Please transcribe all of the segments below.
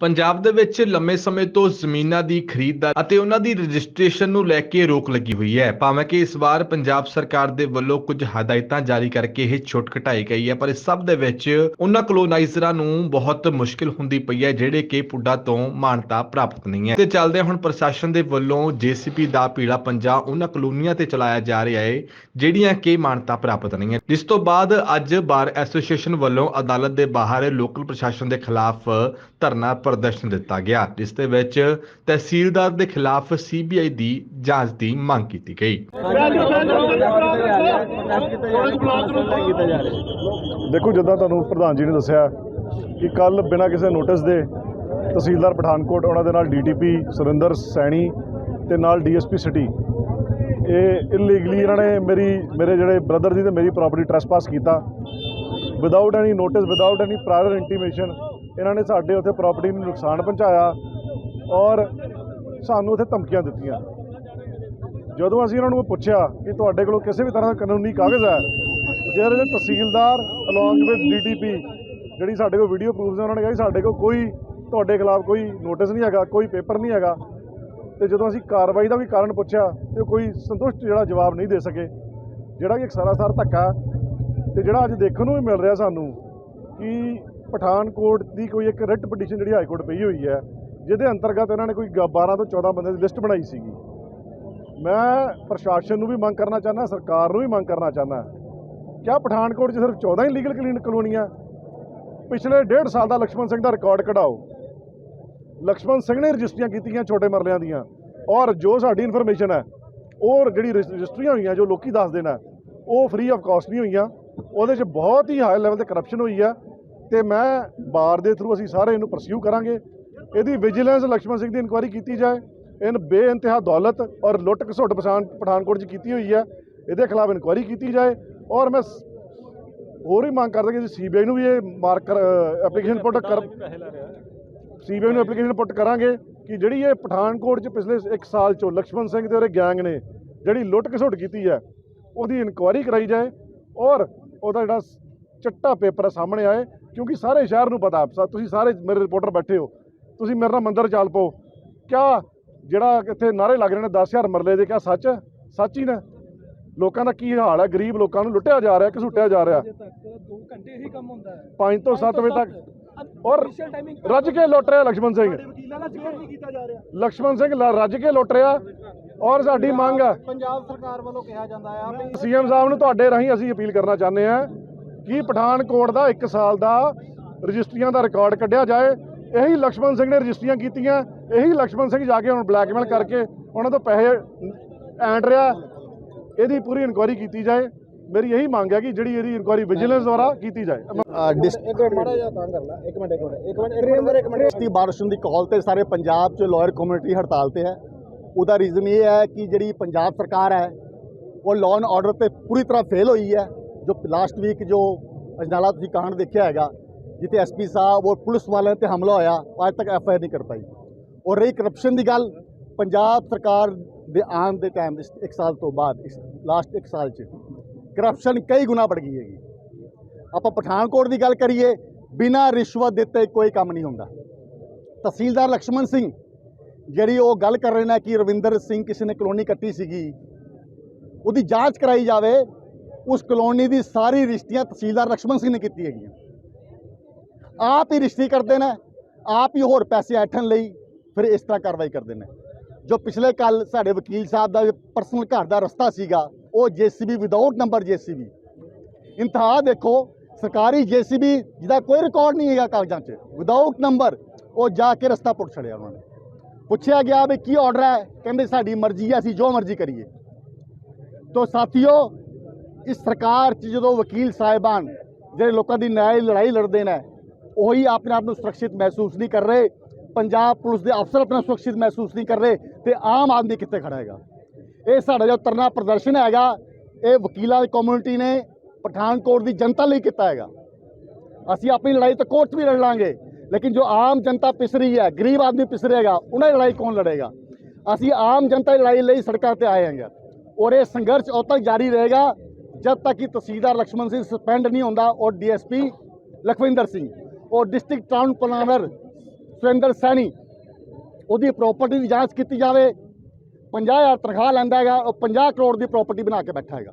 ਪੰਜਾਬ ਦੇ ਵਿੱਚ ਲੰਮੇ ਸਮੇਂ ਤੋਂ ਜ਼ਮੀਨਾਂ ਦੀ ਖਰੀਦ ਦਾ ਅਤੇ ਉਹਨਾਂ ਦੀ ਰਜਿਸਟ੍ਰੇਸ਼ਨ ਨੂੰ ਲੈ ਕੇ ਰੋਕ ਲੱਗੀ ਹੋਈ ਹੈ। ਭਾਵੇਂ ਕਿ ਇਸ ਵਾਰ ਪੰਜਾਬ ਸਰਕਾਰ ਦੇ ਵੱਲੋਂ ਕੁਝ ਹਦਾਇਤਾਂ ਜਾਰੀ ਕਰਕੇ ਇਹ ਛੋਟ ਘਟਾਈ ਗਈ ਹੈ, ਪਰ ਇਸ ਸਭ ਦੇ ਵਿੱਚ ਉਹਨਾਂ ਕਲੋਨਾਈਜ਼ਰਾਂ ਨੂੰ ਬਹੁਤ ਮੁਸ਼ਕਿਲ ਹੁੰਦੀ ਪਈ ਹੈ, ਜਿਹੜੇ ਕਿ ਪੁੱਡਾ ਤੋਂ ਮਾਨਤਾ ਪ੍ਰਾਪਤ ਨਹੀਂ ਹੈ। ਤੇ ਚੱਲਦੇ ਹੁਣ ਪ੍ਰਸ਼ਾਸਨ ਦੇ ਵੱਲੋਂ ਜੀਸੀਪੀ ਦਾ ਪੀਲਾ ਪੰਜਾ ਉਹਨਾਂ ਕਲੋਨੀਆਂ ਤੇ ਚਲਾਇਆ ਜਾ ਰਿਹਾ ਹੈ, ਜਿਹੜੀਆਂ ਕਿ ਮਾਨਤਾ ਪ੍ਰਾਪਤ ਨਹੀਂ ਹੈ। ਜਿਸ ਤੋਂ ਬਾਅਦ ਅੱਜ ਬਾਰ ਐਸੋਸੀਏਸ਼ਨ ਵੱਲੋਂ ਅਦਾਲਤ ਦੇ ਬਾਹਰ ਲੋਕਲ ਪ੍ਰਸ਼ਾਸਨ ਦੇ ਖਿਲਾਫ ਧਰਨਾ ਪ੍ਰਦਰਸ਼ਨ ਦਿੱਤਾ ਗਿਆ, ਜਿਸ ਦੇ ਵਿੱਚ ਤਹਿਸੀਲਦਾਰ ਦੇ ਖਿਲਾਫ ਸੀਬੀਆਈ ਦੀ ਜਾਂਚ ਦੀ ਮੰਗ ਕੀਤੀ ਗਈ। ਦੇਖੋ, ਜਿੱਦਾਂ ਤੁਹਾਨੂੰ ਪ੍ਰਧਾਨ ਜੀ ਨੇ ਦੱਸਿਆ ਕਿ ਕੱਲ ਬਿਨਾਂ ਕਿਸੇ ਨੋਟਿਸ ਦੇ ਤਹਿਸੀਲਦਾਰ ਪਠਾਨਕੋਟ, ਉਹਨਾਂ ਦੇ ਨਾਲ ਡੀਟੀਪੀ ਸੁਰਿੰਦਰ ਸੈਣੀ ਤੇ ਨਾਲ ਡੀਐਸਪੀ ਸਿਟੀ ਇਹ ਇਲੀਗਲੀ ਇਹਨਾਂ ਨੇ ਮੇਰੀ, ਮੇਰੇ ਜਿਹੜੇ ਬ੍ਰਦਰ ਦੀ ਤੇ ਮੇਰੀ ਪ੍ਰਾਪਰਟੀ ਟ੍ਰੈਸਪਾਸ ਕੀਤਾ। Without any notice without any prior intimation ਇਹਨਾਂ ਨੇ ਸਾਡੇ ਉੱਥੇ ਪ੍ਰਾਪਰਟੀ ਨੂੰ ਨੁਕਸਾਨ ਪਹੁੰਚਾਇਆ ਔਰ ਸਾਨੂੰ ਉੱਥੇ ਧਮਕੀਆਂ ਦਿੱਤੀਆਂ। ਜਦੋਂ ਅਸੀਂ ਇਹਨਾਂ ਨੂੰ ਪੁੱਛਿਆ ਕਿ ਤੁਹਾਡੇ ਕੋਲ ਕਿਸੇ ਵੀ ਤਰ੍ਹਾਂ ਦਾ ਕਾਨੂੰਨੀ ਕਾਗਜ਼ ਹੈ ਜਿਹਦੇ ਵਿੱਚ ਤਹਿਸੀਲਦਾਰ ਅਲੋਂਗ ਵਿਦ ਡੀਟੀਪੀ ਜਿਹੜੀ ਸਾਡੇ ਕੋਲ ਵੀਡੀਓ ਪ੍ਰੂਫਸ ਨੇ, ਉਹਨਾਂ ਨੇ ਕਿਹਾ ਕਿ ਸਾਡੇ ਕੋਲ ਕੋਈ, ਤੁਹਾਡੇ ਖਿਲਾਫ ਕੋਈ ਨੋਟਿਸ ਨਹੀਂ ਹੈਗਾ, ਕੋਈ ਪੇਪਰ ਨਹੀਂ ਹੈਗਾ। ਤੇ ਜਦੋਂ ਅਸੀਂ ਕਾਰਵਾਈ ਦਾ ਵੀ ਕਾਰਨ ਪੁੱਛਿਆ, ਤੇ ਕੋਈ ਸੰਤੁਸ਼ਟ ਜਿਹੜਾ ਜਵਾਬ ਨਹੀਂ ਦੇ ਸਕੇ, ਜਿਹੜਾ ਕਿ ਇੱਕ ਸਾਰਾ ਸਾਰ ਧੱਕਾ ਹੈ। ਤੇ ਜਿਹੜਾ ਅੱਜ ਦੇਖਣ ਨੂੰ ਵੀ ਮਿਲ ਰਿਹਾ ਸਾਨੂੰ, ਕਿ ਪਠਾਨਕੋਟ ਦੀ ਕੋਈ ਇੱਕ ਰਿਟ ਪਟੀਸ਼ਨ ਜਿਹੜੀ ਹਾਈ ਕੋਰਟ ਪਈ ਹੋਈ ਹੈ, ਜਿਹਦੇ ਅੰਤਰਗਤ ਇਹਨਾਂ ਨੇ ਕੋਈ 12 ਤੋਂ 14 ਬੰਦੇ ਦੀ ਲਿਸਟ ਬਣਾਈ ਸੀਗੀ। ਮੈਂ ਪ੍ਰਸ਼ਾਸਨ ਨੂੰ ਵੀ ਮੰਗ ਕਰਨਾ ਚਾਹੁੰਦਾ, ਸਰਕਾਰ ਨੂੰ ਵੀ ਮੰਗ ਕਰਨਾ ਚਾਹੁੰਦਾ। ਕਿਆ ਪਠਾਨਕੋਟ 'ਚ ਸਿਰਫ 14 ਹੀ ਲੀਗਲ ਕਲੀਨਿਕ ਕਲੋਨੀਆਂ? ਪਿਛਲੇ 1.5 ਸਾਲ ਦਾ ਲక్ష్మణ ਸਿੰਘ ਦਾ ਰਿਕਾਰਡ ਕਢਾਓ। ਲక్ష్మణ ਸਿੰਘ ਨੇ ਰਜਿਸਟਰੀਆਂ ਕੀਤੀਆਂ ਛੋਟੇ ਮਰਲਿਆਂ ਦੀਆਂ। ਔਰ ਜੋ ਸਾਡੀ ਇਨਫੋਰਮੇਸ਼ਨ ਹੈ ਔਰ ਜਿਹੜੀ ਰਜਿਸਟਰੀਆਂ ਹੋਈਆਂ, ਜੋ ਲੋਕੀ ਦੱਸ ਦੇਣਾ ਉਹ ਫ੍ਰੀ ਆਫ ਕਾਸਟ ਨਹੀਂ ਹੋਈਆਂ। ਉਹਦੇ 'ਚ ਬਹੁਤ ਹੀ ਹਾਈ ਲੈਵਲ ਤੇ ਕਰਪਸ਼ਨ ਹੋਈ ਆ। ਤੇ ਮੈਂ ਬਾਰ ਦੇ ਥਰੂ ਅਸੀਂ ਸਾਰੇ ਇਹਨੂੰ ਪਰਸਿਊ ਕਰਾਂਗੇ। ਇਹਦੀ ਵਿਜੀਲੈਂਸ ਲਕਸ਼ਮਣ ਸਿੰਘ ਦੀ ਇਨਕੁਆਇਰੀ ਕੀਤੀ ਜਾਏ, ਇਹਨ ਬੇਅੰਤਹਾ ਦੌਲਤ ਔਰ ਲੁੱਟ ਘਸੁੱਟ ਪਛਾਣ ਪਠਾਨਕੋਟ 'ਚ ਕੀਤੀ ਹੋਈ ਹੈ। ਇਹਦੇ ਖਿਲਾਫ ਇਨਕੁਆਇਰੀ ਕੀਤੀ ਜਾਏ ਔਰ ਮੈਂ ਹੋਰ ਹੀ ਮੰਗ ਕਰਦਾ ਕਿ ਸੀਬੀਆਈ ਨੂੰ ਵੀ ਇਹ ਮਾਰਕਰ ਐਪਲੀਕੇਸ਼ਨ ਪੁੱਟ ਕਰ ਸੀਬੀਆਈ ਨੂੰ ਐਪਲੀਕੇਸ਼ਨ ਪੁੱਟ ਕਰਾਂਗੇ ਕਿ ਜਿਹੜੀ ਇਹ ਪਠਾਨਕੋਟ 'ਚ ਪਿਛਲੇ 1 ਸਾਲ 'ਚੋਂ ਲਕਸ਼ਮਣ ਸਿੰਘ ਤੇ ਉਹਦੇ ਗੈਂਗ ਨੇ, ਜਿਹੜੀ ਲੁੱਟ ਘਸੁੱਟ ਕੀਤੀ ਹੈ, ਉਹਦੀ ਇਨਕੁਆਇਰੀ ਕਰਾਈ ਜਾਏ ਔਰ ਉਹਦਾ ਜਿਹੜਾ ਚਿੱਟਾ ਪੇਪਰ ਸਾਹਮਣੇ ਆਏ ਕਿਉਂਕਿ ਸਾਰੇ ਸ਼ਹਿਰ ਨੂੰ ਪਤਾ ਆਪ ਤੁਸੀਂ ਸਾਰੇ ਮੇਰੇ ਰਿਪੋਰਟਰ ਬੈਠੇ ਹੋ। ਤੁਸੀਂ ਮੇਰੇ ਨਾਲ ਮੰਦਰ ਚੱਲ ਪਾਓ। ਕਿਆ ਜਿਹੜਾ ਇੱਥੇ ਨਾਰੇ ਲੱਗ ਰਹੇ ਨੇ 10000 ਮਰਲੇ ਦੇ ਕਿਆ ਸੱਚ? ਸੱਚ ਹੀ ਨੇ। ਲੋਕਾਂ ਦਾ ਕੀ ਹਾਲ ਹੈ? ਗਰੀਬ ਲੋਕਾਂ ਨੂੰ ਲੁੱਟਿਆ ਜਾ ਰਿਹਾ ਘਸੁੱਟਿਆ ਜਾ ਰਿਹਾ? 5 ਤੋਂ 7 ਵਜੇ ਤੱਕ। ਔਰ ਰੱਜ ਕੇ ਲੁੱਟ ਰਿਹਾ ਲక్ష్మణ ਸਿੰਘ। ਲక్ష్మణ ਸਿੰਘ ਰੱਜ ਕੇ ਲੁੱਟ ਰਿਹਾ। ਔਰ ਸਾਡੀ ਮੰਗ ਹੈ ਪੰਜਾਬ ਸਰਕਾਰ ਵੱਲੋਂ ਕਿਹਾ ਜਾਂਦਾ ਹੈ ਸੀਐਮ ਸਾਹਿਬ ਨੂੰ ਤੁਹਾਡੇ ਰਾਹੀਂ ਅਸੀਂ ਅਪੀਲ ਕਰਨਾ ਚਾਹੁੰਦੇ ਹਾਂ ਕਿ ਪਠਾਨਕੋਟ ਦਾ ਇੱਕ ਸਾਲ ਦਾ ਰਜਿਸਟਰੀਆਂ ਦਾ ਰਿਕਾਰਡ ਕੱਢਿਆ ਜਾਏ? ਇਹੀ ਲਕਸ਼ਮਣ ਸਿੰਘ ਨੇ ਰਜਿਸਟਰੀਆਂ ਕੀਤੀਆਂ ਇਹੀ ਲਕਸ਼ਮਣ ਸਿੰਘ ਜਾ ਕੇ ਹੁਣ ਬਲੈਕਮੇਲ ਕਰਕੇ ਉਹਨਾਂ ਤੋਂ ਪੈਸੇ ਐਂਡ ਰਿਹਾ। ਇਹਦੀ ਪੂਰੀ ਇਨਕੁਆਇਰੀ ਕੀਤੀ ਜਾਏ। ਮੇਰੀ ਇਹੀ ਮੰਗ ਹੈ ਕਿ ਜਿਹੜੀ ਇਹਦੀ ਇਨਕੁਆਇਰੀ ਵਿਜੀਲੈਂਸ ਦੁਆਰਾ ਕੀਤੀ ਜਾਏ। ਡਿਸਟ੍ਰਿਕਟ ਬਾਰਿਸ਼ ਦੀ ਕਾਲ ਤੇ ਸਾਰੇ ਪੰਜਾਬ 'ਚ ਲਾਇਰ ਕਮਿਊਨਿਟੀ ਹੜਤਾਲ ਤੇ ਹੈ। ਉਹਦਾ ਰੀਜ਼ਨ ਇਹ ਹੈ ਕਿ ਜਿਹੜੀ ਪੰਜਾਬ ਸਰਕਾਰ ਹੈ ਉਹ ਲਾਅ ਐਂਡ ਆਰਡਰ ਤੇ ਪੂਰੀ ਤਰ੍ਹਾਂ ਫੇਲ ਹੋਈ ਹੈ। ਜੋ ਲਾਸਟ ਵੀਕ ਜੋ ਅਜਨਾਲਾ ਤੁਸੀਂ ਕਾਂਡ ਦੇਖਿਆ ਹੈਗਾ, ਜਿੱਥੇ ਐਸਪੀ ਸਾਹਿਬ ਔਰ ਪੁਲਿਸ ਵਾਲਿਆਂ ਤੇ ਹਮਲਾ ਹੋਇਆ, ਅੱਜ ਤੱਕ ਐਫ ਐਫਆਈਆਰ ਨਹੀਂ ਕਰ ਪਾਈ। ਔਰ ਰਹੀ ਕਰਪਸ਼ਨ ਦੀ ਗੱਲ, ਪੰਜਾਬ ਸਰਕਾਰ ਦੇ ਆਉਣ ਦੇ ਟਾਈਮ ਇੱਕ ਸਾਲ ਤੋਂ ਬਾਅਦ, ਇਸ ਲਾਸਟ ਇੱਕ ਸਾਲ 'ਚ ਕਰਪਸ਼ਨ ਕਈ ਗੁਣਾ ਵੱਧ ਗਈ ਹੈਗੀ। ਆਪਾਂ ਪਠਾਨਕੋਟ ਦੀ ਗੱਲ ਕਰੀਏ, ਬਿਨਾ ਰਿਸ਼ਵਤ ਦਿੱਤੇ ਕੋਈ ਕੰਮ ਨਹੀਂ ਹੁੰਦਾ। ਤਹਿਸੀਲਦਾਰ ਲਕਸ਼ਮਣ ਸਿੰਘ, ਜਿਹੜੀ ਉਹ ਗੱਲ ਕਰ ਰਹੇ ਨੇ ਕਿ ਰਵਿੰਦਰ ਸਿੰਘ ਕਿਸੇ ਨੇ ਕਲੋਨੀ ਕੱਟੀ ਸੀਗੀ, ਉਹਦੀ ਜਾਂਚ ਕਰਾਈ ਜਾਵੇ ਉਸ ਕਲੋਨੀ ਦੀ ਸਾਰੀ ਰਿਸ਼ਤੀਆਂ ਤਹਿਸੀਲਦਾਰ ਲਕਸ਼ਮਣ ਸਿੰਘ ਨੇ ਕੀਤੀ ਹੈਗੀਆਂ। ਆਪ ਹੀ ਰਿਸ਼ਤੀ ਕਰਦੇ ਨੇ, ਆਪ ਹੀ ਹੋਰ ਪੈਸੇ ਐਠਣ ਲਈ ਫਿਰ ਇਸ ਤਰ੍ਹਾਂ ਕਾਰਵਾਈ ਕਰਦੇ ਨੇ। ਜੋ ਪਿਛਲੇ ਕੱਲ ਸਾਡੇ ਵਕੀਲ ਸਾਹਿਬ ਦਾ ਪਰਸਨਲ ਘਰ ਦਾ ਰਸਤਾ ਸੀਗਾ, ਉਹ ਜੀਸੀਬੀ ਵਿਦਆਊਟ ਨੰਬਰ ਜੀਸੀਬੀ। ਇੰਤਹਾ ਦੇਖੋ, ਸਰਕਾਰੀ ਜੀਸੀਬੀ ਜਿਹਦਾ ਕੋਈ ਰਿਕਾਰਡ ਨਹੀਂ ਹੈਗਾ ਕਾਗਜ਼ਾਂ 'ਚ ਵਿਦਆਊਟ ਨੰਬਰ ਉਹ ਜਾ ਕੇ ਰਸਤਾ ਪੁੱਟ ਛੜਿਆ ਉਹਨਾਂ ਨੇ। ਪੁੱਛਿਆ ਗਿਆ ਵੀ ਕੀ ਆਰਡਰ ਹੈ? ਕਹਿੰਦੇ ਸਾਡੀ ਮਰਜ਼ੀ ਹੈ, ਅਸੀਂ ਜੋ ਮਰਜ਼ੀ ਕਰੀਏ। ਤੋ ਸਾਥੀਓ ਇਸ ਸਰਕਾਰ 'ਚ ਜਦੋਂ ਵਕੀਲ ਸਾਹਿਬਾਨ ਜਿਹੜੇ ਲੋਕਾਂ ਦੀ ਨਿਆਂ ਲੜਾਈ ਲੜਦੇ ਨੇ, ਉਹੀ ਆਪਣੇ ਆਪ ਨੂੰ ਸੁਰੱਖਿਅਤ ਮਹਿਸੂਸ ਨਹੀਂ ਕਰ ਰਹੇ, ਪੰਜਾਬ ਪੁਲਿਸ ਦੇ ਅਫਸਰ ਆਪਣਾ ਸੁਰੱਖਿਅਤ ਮਹਿਸੂਸ ਨਹੀਂ ਕਰ ਰਹੇ ਤੇ ਆਮ ਆਦਮੀ ਕਿੱਥੇ ਖੜਾ ਹੈਗਾ? ਇਹ ਸਾਡਾ ਜੋ ਤਰਨਾ ਪ੍ਰਦਰਸ਼ਨ ਹੈਗਾ, ਇਹ ਵਕੀਲਾਂ ਦੀ ਕਮਿਊਨਿਟੀ ਨੇ ਪਠਾਨਕੋਟ ਦੀ ਜਨਤਾ ਲਈ ਕੀਤਾ ਹੈਗਾ। ਅਸੀਂ ਆਪਣੀ ਲੜਾਈ ਤਾਂ ਕੋਰਟ 'ਚ ਵੀ ਲੜ ਲਾਂਗੇ, ਲੇਕਿਨ ਜੋ ਆਮ ਜਨਤਾ ਪਿਸ ਰਹੀ ਹੈ, ਗਰੀਬ ਆਦਮੀ ਪਿਸ ਰਹੇਗਾ ਉਹਨਾਂ ਦੀ ਲੜਾਈ ਕੌਣ ਲੜੇਗਾ? ਅਸੀਂ ਆਮ ਜਨਤਾ ਦੀ ਲੜਾਈ ਲਈ ਸੜਕਾਂ ਤੇ ਆਏ ਹਾਂਗੇ। ਔਰ ਇਹ ਸੰਘਰਸ਼ ਉਦੋਂ ਤੱਕ ਜਾਰੀ ਰਹੇਗਾ ਜਦ ਤੱਕ ਕਿ ਤਹਿਸੀਲਦਾਰ ਲਕਸ਼ਮਣ ਸਿੰਘ ਸਸਪੈਂਡ ਨਹੀਂ ਹੁੰਦਾ ਔਰ ਡੀਐਸਪੀ ਲਖਵਿੰਦਰ ਸਿੰਘ ਔਰ district town planner Surinder Saini ਉਹਦੀ ਪ੍ਰਾਪਰਟੀ ਦੀ ਜਾਂਚ ਕੀਤੀ ਜਾਵੇ 50000 ਤਨਖਾਹ ਲੈਂਦਾ ਹੈਗਾ ਉਹ 50 ਕਰੋੜ ਦੀ ਪ੍ਰਾਪਰਟੀ ਬਣਾ ਕੇ ਬੈਠਾ ਹੈਗਾ।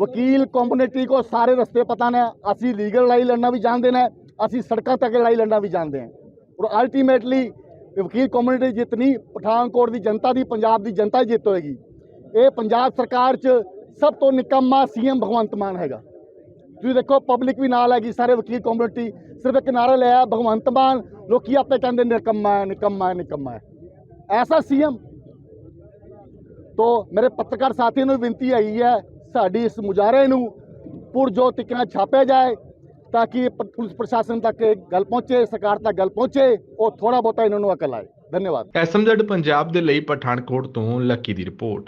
ਵਕੀਲ ਕੰਪਨਿਟੀ ਕੋ ਸਾਰੇ ਰਸਤੇ ਪਤਾ ਨੇ ਅਸੀਂ ਲੀਗਲ ਲੜਾਈ ਲੜਨਾ ਵੀ ਜਾਣਦੇ ਨੇ ਅਸੀਂ ਸੜਕਾਂ ਤੱਕ ਲੜਾਈ ਲੜਨਾ ਵੀ ਜਾਣਦੇ ਹਾਂ ਔਰ ਅਲਟੀਮੇਟਲੀ ਵਕੀਲ ਕਮਿਊਨਿਟੀ ਜਿੱਤਨੀ ਪਠਾਨਕੋਟ ਦੀ ਜਨਤਾ ਦੀ ਪੰਜਾਬ ਦੀ ਜਨਤਾ ਜਿੱਤ ਹੋਏਗੀ। ਇਹ ਪੰਜਾਬ ਸਰਕਾਰ 'ਚ ਸਭ ਤੋਂ ਨਿਕੰਮਾ ਸੀਐਮ ਭਗਵੰਤ ਮਾਨ ਹੈਗਾ। ਤੁਸੀਂ ਦੇਖੋ ਪਬਲਿਕ ਵੀ ਨਾਲ ਹੈਗੀ, ਸਾਰੇ ਵਕੀਲ ਕਮਿਊਨਿਟੀ ਸਿਰਫ ਇੱਕ ਨਾਰਾ ਲਿਆ ਭਗਵੰਤ ਮਾਨ, ਲੋਕੀ ਆਪੇ ਕਹਿੰਦੇ ਨਿਕੰਮਾ ਹੈ ਨਿਕੰਮਾ ਹੈ ਨਿਕੰਮਾ ਹੈ। ਐਸਾ ਸੀਐਮ। ਤੋ ਮੇਰੇ ਪੱਤਰਕਾਰ ਸਾਥੀਆਂ ਨੂੰ ਬੇਨਤੀ ਆਈ ਹੈ, ਸਾਡੀ ਇਸ ਮੁਜ਼ਾਹਰੇ ਨੂੰ ਪੁਰਜੋ ਤਰੀਕੇ ਛਾਪਿਆ ਜਾਏ, ਤਾਂ ਕਿ ਪੁਲਿਸ ਪ੍ਰਸ਼ਾਸਨ ਤੱਕ ਗੱਲ ਪਹੁੰਚੇ, ਸਰਕਾਰ ਤੱਕ ਗੱਲ ਪਹੁੰਚੇ, ਉਹ ਥੋੜਾ ਬਹੁਤਾ ਇਹਨਾਂ ਨੂੰ ਅਕਲ ਆਏ। ਧੰਨਵਾਦ। ਐਸਐਮਜ਼ੈਡ ਪੰਜਾਬ ਦੇ ਲਈ ਪਠਾਨਕੋਟ ਤੋਂ ਲੱਕੀ ਦੀ ਰਿਪੋਰਟ।